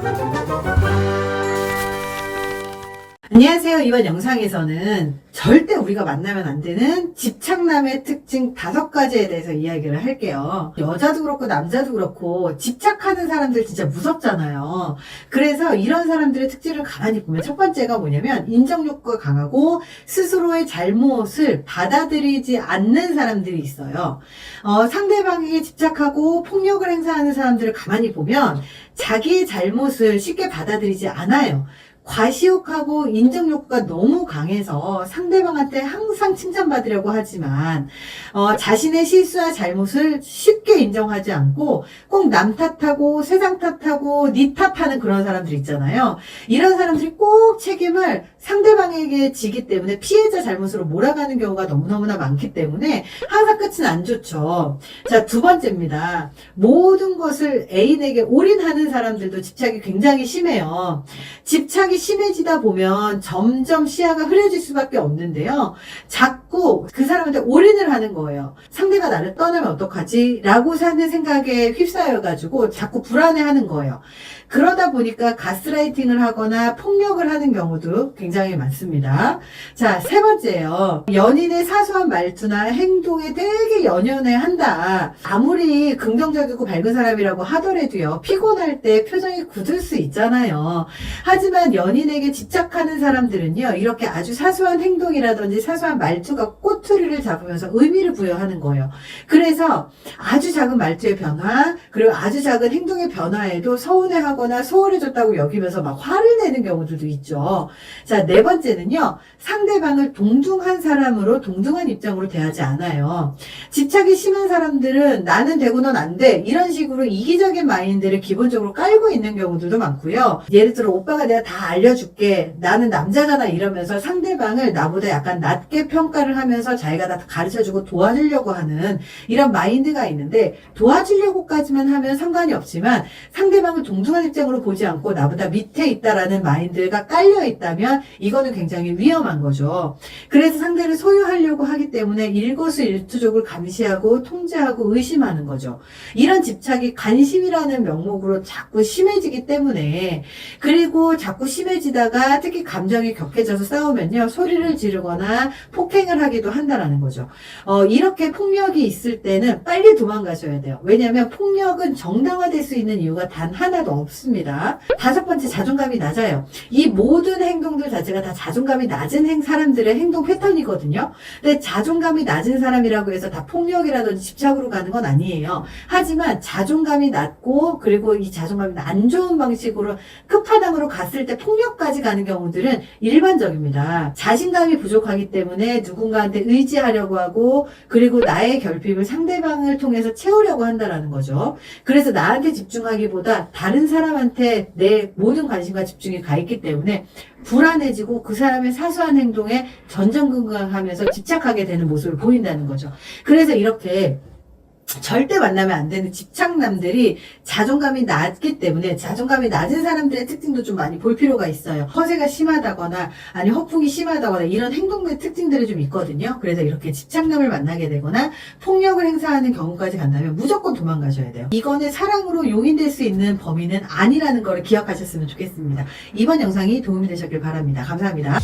Thank you. 안녕하세요. 이번 영상에서는 절대 우리가 만나면 안 되는 집착남의 특징 다섯 가지에 대해서 이야기를 할게요. 여자도 그렇고 남자도 그렇고 집착하는 사람들 진짜 무섭잖아요. 그래서 이런 사람들의 특징을 가만히 보면 첫 번째가 뭐냐면 인정욕구가 강하고 스스로의 잘못을 받아들이지 않는 사람들이 있어요. 어, 상대방에게 집착하고 폭력을 행사하는 사람들을 가만히 보면 자기의 잘못을 쉽게 받아들이지 않아요. 과시욕하고 인정 욕구가 너무 강해서 상대방한테 항상 칭찬받으려고 하지만 어, 자신의 실수와 잘못을 쉽게 인정하지 않고 꼭 남 탓하고 세상 탓하고 니 탓하는 그런 사람들 있잖아요. 이런 사람들이 꼭 책임을 상대방에게 지기 때문에 피해자 잘못으로 몰아가는 경우가 너무너무나 많기 때문에 항상 끝은 안 좋죠. 자, 두 번째입니다. 모든 것을 애인에게 올인하는 사람들도 집착이 굉장히 심해요. 집착이 심해지다 보면 점점 시야가 흐려질 수밖에 없는데요. 자꾸 그 사람한테 올인을 하는 거예요. 상대가 나를 떠나면 어떡하지? 라고 사는 생각에 휩싸여가지고 자꾸 불안해하는 거예요. 그러다 보니까 가스라이팅을 하거나 폭력을 하는 경우도 굉장히 많습니다. 자, 세 번째예요. 연인의 사소한 말투나 행동에 되게 연연해 한다. 아무리 긍정적이고 밝은 사람이라고 하더라도요, 피곤할 때 표정이 굳을 수 있잖아요. 하지만 연인에게 집착하는 사람들은요, 이렇게 아주 사소한 행동이라든지 사소한 말투가 꼬투리를 잡으면서 의미를 부여하는 거예요. 그래서 아주 작은 말투의 변화, 그리고 아주 작은 행동의 변화에도 서운해하거나 소홀해졌다고 여기면서 막 화를 내는 경우들도 있죠. 자, 네 번째는요, 상대방을 동등한 사람으로 동등한 입장으로 대하지 않아요. 집착이 심한 사람들은 나는 되고 넌 안 돼. 이런 식으로 이기적인 마인드를 기본적으로 깔고 있는 경우들도 많고요. 예를 들어 오빠가 내가 다 알려줄게. 나는 남자잖아 이러면서 상대방을 나보다 약간 낮게 평가를 하면서 자기가 다 가르쳐주고 도와주려고 하는 이런 마인드가 있는데 도와주려고까지만 하면 상관이 없지만 상대방을 동등한 입장으로 보지 않고 나보다 밑에 있다라는 마인드가 깔려 있다면 이거는 굉장히 위험한 거죠. 그래서 상대를 소유하려고 하기 때문에 일거수일투족을 감시하고 통제하고 의심하는 거죠. 이런 집착이 관심이라는 명목으로 자꾸 심해지기 때문에 그리고 자꾸 심해지다가 특히 감정이 격해져서 싸우면요 소리를 지르거나 폭행을 하기도 한다라는 거죠. 어, 이렇게 폭력이 있을 때는 빨리 도망가셔야 돼요. 왜냐하면 폭력은 정당화될 수 있는 이유가 단 하나도 없습니다. 다섯 번째 자존감이 낮아요. 이 모든 행동들 자체가 다 자존감이 낮은 행, 사람들의 행동 패턴이거든요. 근데 자존감이 낮은 사람이라고 해서 다 폭력이라든지 집착으로 가는 건 아니에요. 하지만 자존감이 낮고 그리고 이 자존감이 안 좋은 방식으로 끝판왕으로 갔을 때 폭력까지 가는 경우들은 일반적입니다. 자신감이 부족하기 때문에 누군가한테 의지하려고 하고 그리고 나의 결핍을 상대방을 통해서 채우려고 한다라는 거죠. 그래서 나한테 집중하기보다 다른 사람한테 내 모든 관심과 집중이 가 있기 때문에 불안해지고 그 사람의 사소한 행동에 전전긍긍하면서 집착하게 되는 모습을 보인다는 거죠. 그래서 이렇게 절대 만나면 안 되는 집착남들이 자존감이 낮기 때문에 자존감이 낮은 사람들의 특징도 좀 많이 볼 필요가 있어요. 허세가 심하다거나 아니 허풍이 심하다거나 이런 행동의 특징들이 좀 있거든요. 그래서 이렇게 집착남을 만나게 되거나 폭력을 행사하는 경우까지 간다면 무조건 도망가셔야 돼요. 이거는 사랑으로 용인될 수 있는 범위는 아니라는 걸 기억하셨으면 좋겠습니다. 이번 영상이 도움이 되셨길 바랍니다. 감사합니다.